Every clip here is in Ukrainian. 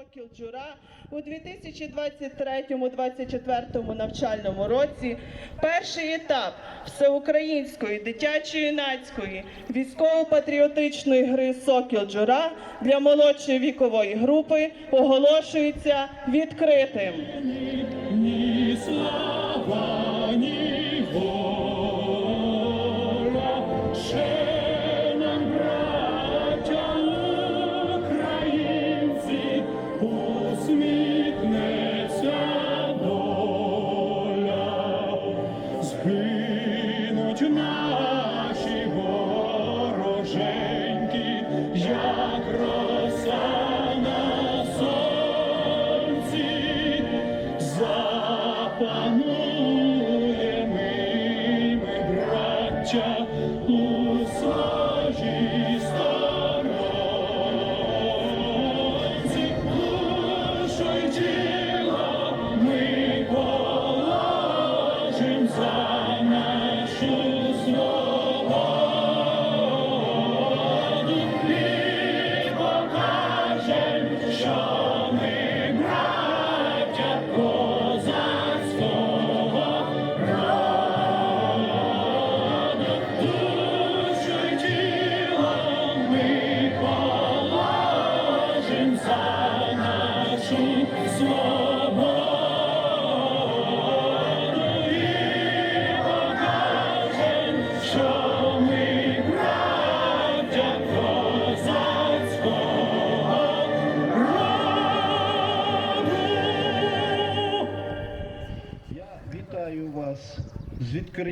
Сокіл Джура у 2023-2024 навчальному році перший етап всеукраїнської дитячо-юнацької військово-патріотичної гри Сокіл Джура для молодшої вікової групи оголошується відкритим. Ні слава, ні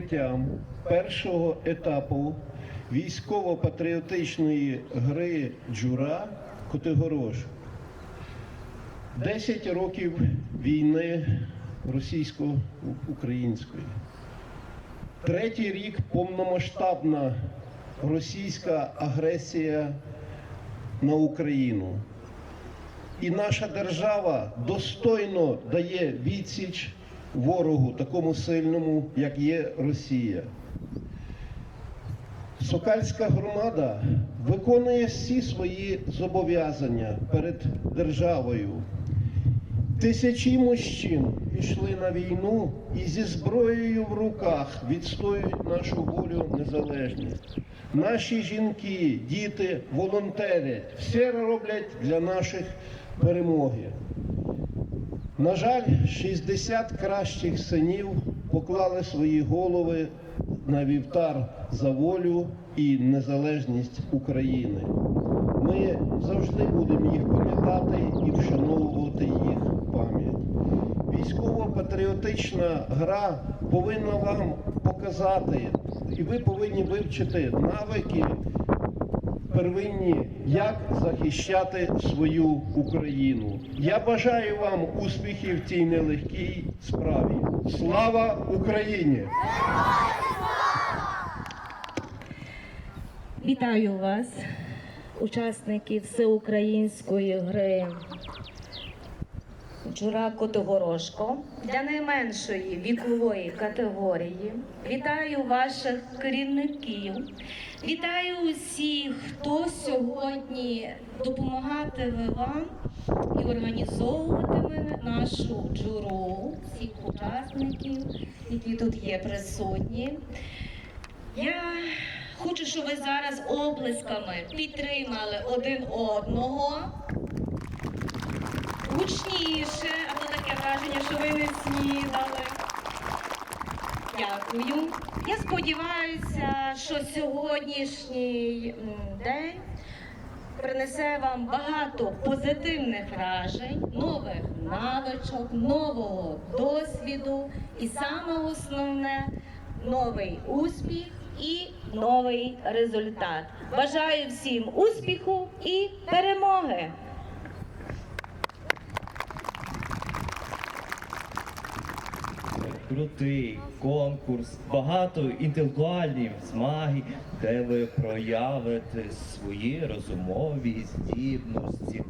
відкриттям першого етапу військово-патріотичної гри Джура Котигорож. Десять років війни російсько-української. Третій рік повномасштабна російська агресія на Україну. І наша держава достойно дає відсіч ворогу, такому сильному, як є Росія. Сокальська громада виконує всі свої зобов'язання перед державою. Тисячі мужчин пішли на війну і зі зброєю в руках відстоюють нашу волю незалежність. Наші жінки, діти волонтерять, все роблять для наших перемоги. На жаль, 60 кращих синів поклали свої голови на вівтар за волю і незалежність України. Ми завжди будемо їх пам'ятати і вшановувати їх пам'ять. Військово-патріотична гра повинна вам показати, і ви повинні вивчити навики первинні, як захищати свою Україну. Я бажаю вам успіхів в цій нелегкій справі. Слава Україні! Вітаю вас, учасники всеукраїнської гри Джура Котигорошко для найменшої вікової категорії. Вітаю ваших керівників. Вітаю усіх, хто сьогодні допомагатиме вам і організовуватиме нашу джуру, всіх учасників, які тут є присутні. Я хочу, щоб ви зараз оплесками підтримали один одного. Гучніше, а то таке враження, що ви не снідали. Дякую. Я сподіваюся, що сьогоднішній день принесе вам багато позитивних вражень, нових навичок, нового досвіду і саме основне новий успіх і новий результат. Бажаю всім успіху і перемоги! Крутий конкурс, багато інтелектуальних змаги, де ви проявите свої розумові здібності.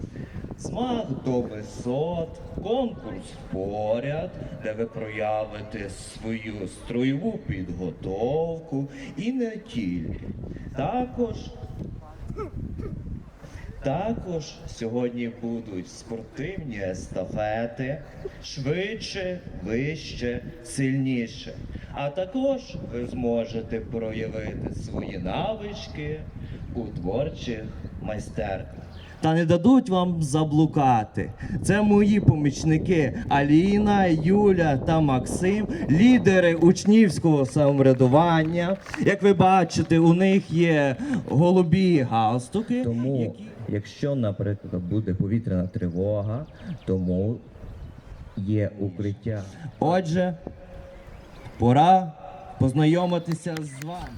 Змаг до висот, конкурс поряд, де ви проявите свою строєву підготовку і не тільки. Також Також сьогодні будуть спортивні естафети швидше, вище, сильніше. А також ви зможете проявити свої навички у творчих майстерках. Та не дадуть вам заблукати. Це мої помічники Аліна, Юля та Максим, лідери учнівського самоврядування. Як ви бачите, у них є голубі галстуки. Тому, які... якщо, наприклад, буде повітряна тривога, тому є укриття. Отже, пора познайомитися з вами.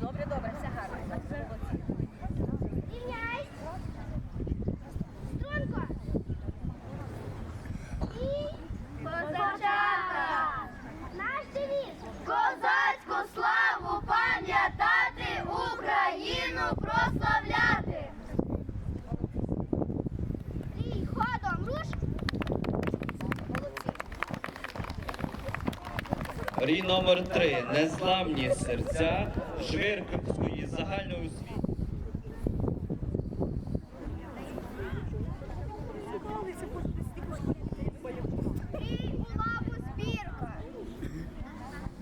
Добре, добре, все гарно. Рівняйсь. Струнко. І козачата. Наш девіз. Козацьку славу пам'ятати, Україну прославляти. І ходом руш. Рій номер 3 Незламні серця Жвирківської загальної освіти.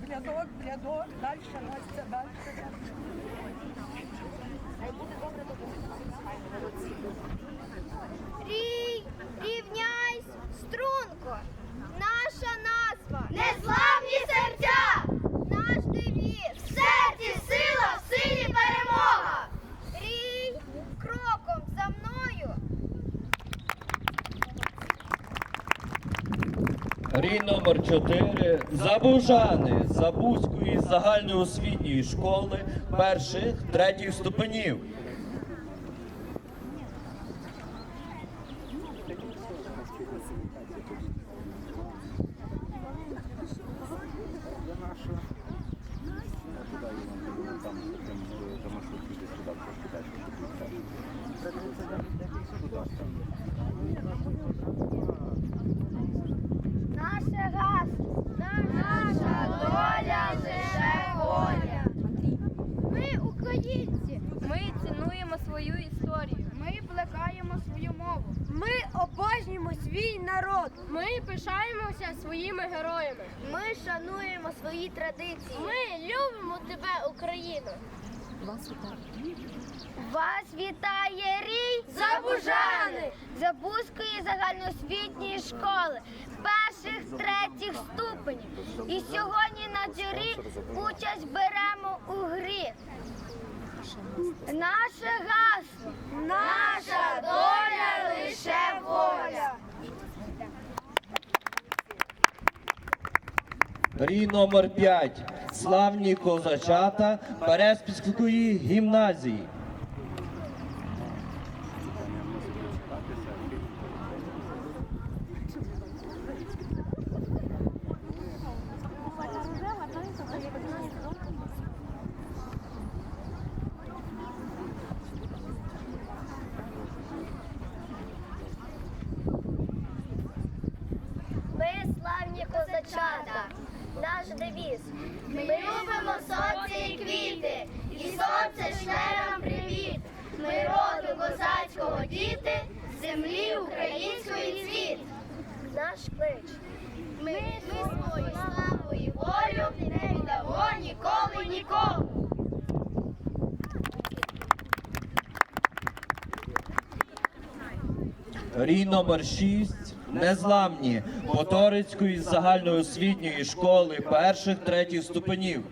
Рядок, рядок, далі, Настя, далі. Рій, рівняйсь, струнко. Наша назва. Незламні серця. Наш девіз. В серці сила, в силі перемога. Рій, кроком за мною. Рій номер 4 Забужани Забузької загальноосвітньої школи перших третіх ступенів. Наше гасло. Наша доля лише воля. Ми українці. Ми цінуємо свою історію. Ми плекаємо свою мову. Ми обожнюємо свій народ. Ми пишаємося своїми героями. Ми шануємо свої традиції. Ми любимо тебе, Україну. Вас вітає рій Забужани Забузької загальноосвітньої школи перших третіх ступенів. І сьогодні на джурі участь беремо у грі. Наше гасло, наша доля лише воля. Рій номер 5 Славні козачата Переспільської гімназії. Ми славні козачата, наш девіз. Ми любимо сонце і квіти, і сонце шле нам привіт. Ми роду козацького діти, землі української цвіт. Наш клич. Ми, ми свою славу і волю не віддамо ніколи нікому. Рій номер 6 незламні Поторицької загальноосвітньої школи перших третіх ступенів.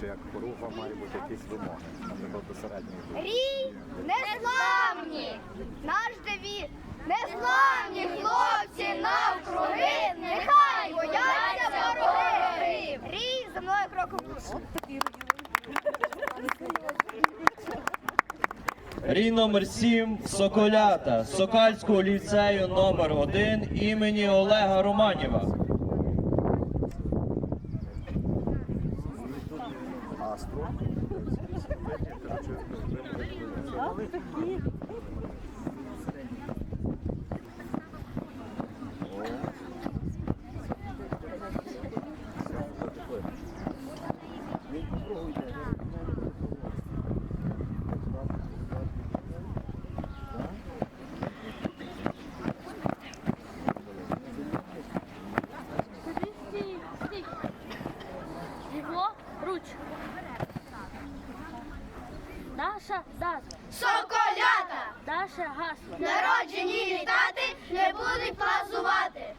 Чи як поруга має бути якісь вимоги, наприклад, до середньої. Рій незламні! Наш девіз! Незламні хлопці навкруги! Нехай бояться вороги! Рій за мною кроком. Рій номер 7 Соколята Сокальського ліцею номер 1 імені Олега Романєва. А строк? Його руч. Даша дасть. Соколята! Даша гасло. Народжені літати не будуть плазувати.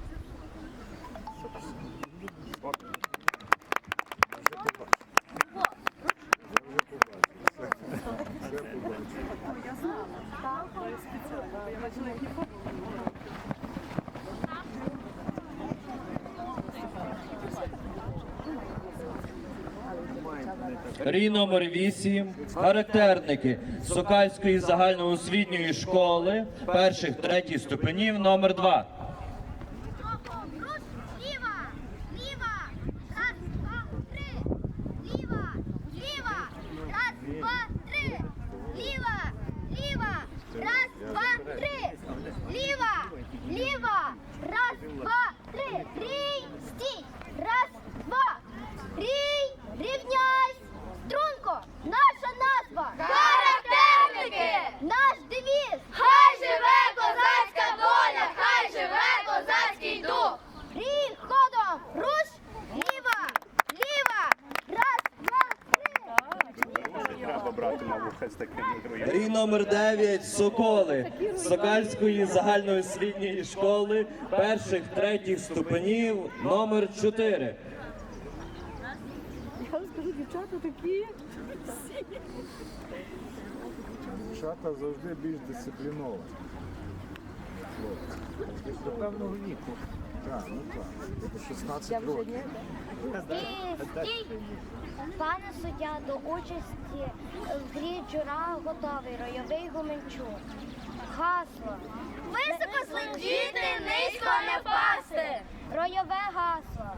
Рій номер 8 Характерники Сокальської загальноосвітньої школи перших третіх ступенів номер 2. Номер 9 Соколи Сокальської загальноосвітньої школи перших третіх ступенів номер 4. Дівчата такі. Дівчата завжди більш дисципліновані. До певного віку. Так, ну так. 16 років. Пане суддя, до участі в грі джура готовий ройовий гуменчук. Хасло. Високо слетіти, низько не впасти. Ройове гасло.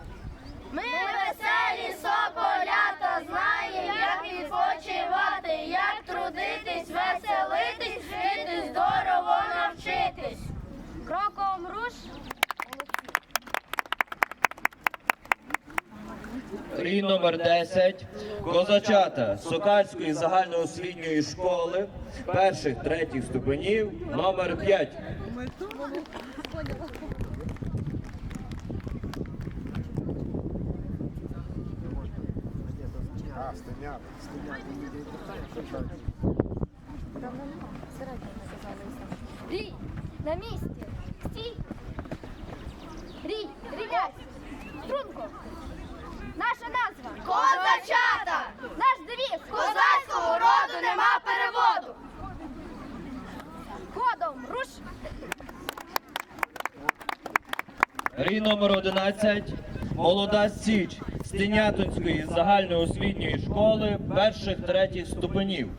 Ми веселі соколята, знаємо, як відпочивати, як трудитись, веселитись, жити здорово навчитись. Кроком руш. Рій номер 10 Козачата Сокальської загальноосвітньої школи перших третіх ступенів номер 5. А, стеняти. Стеняти. Рій, на місці. Стій. Рій, рівняйся. Струнко. Наша назва. Козачата. Наш девіз. Козацького роду нема переводу. Ходом, руш. Рій номер 11 Молода Січ Стенятинської загальноосвітньої школи перших третіх ступенів.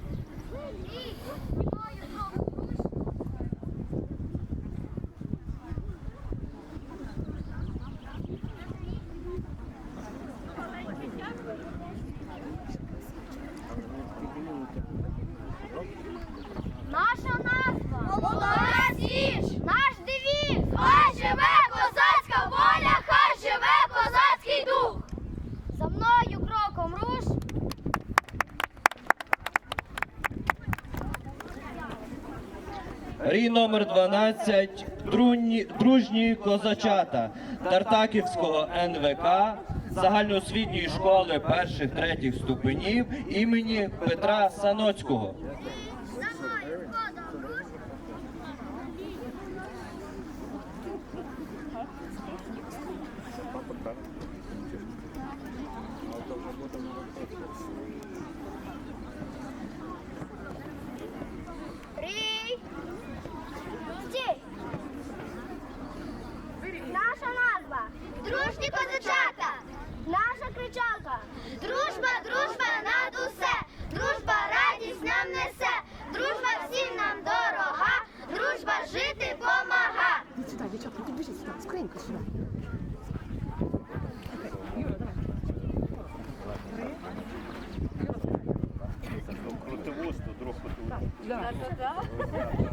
15 дружні, дружні козачата Тартаківського НВК загальноосвітньої школи перших третіх ступенів імені Петра Саноцького. Thank you. Біжи сюди, скоренько сюди. Друг хотів. Так, так, так.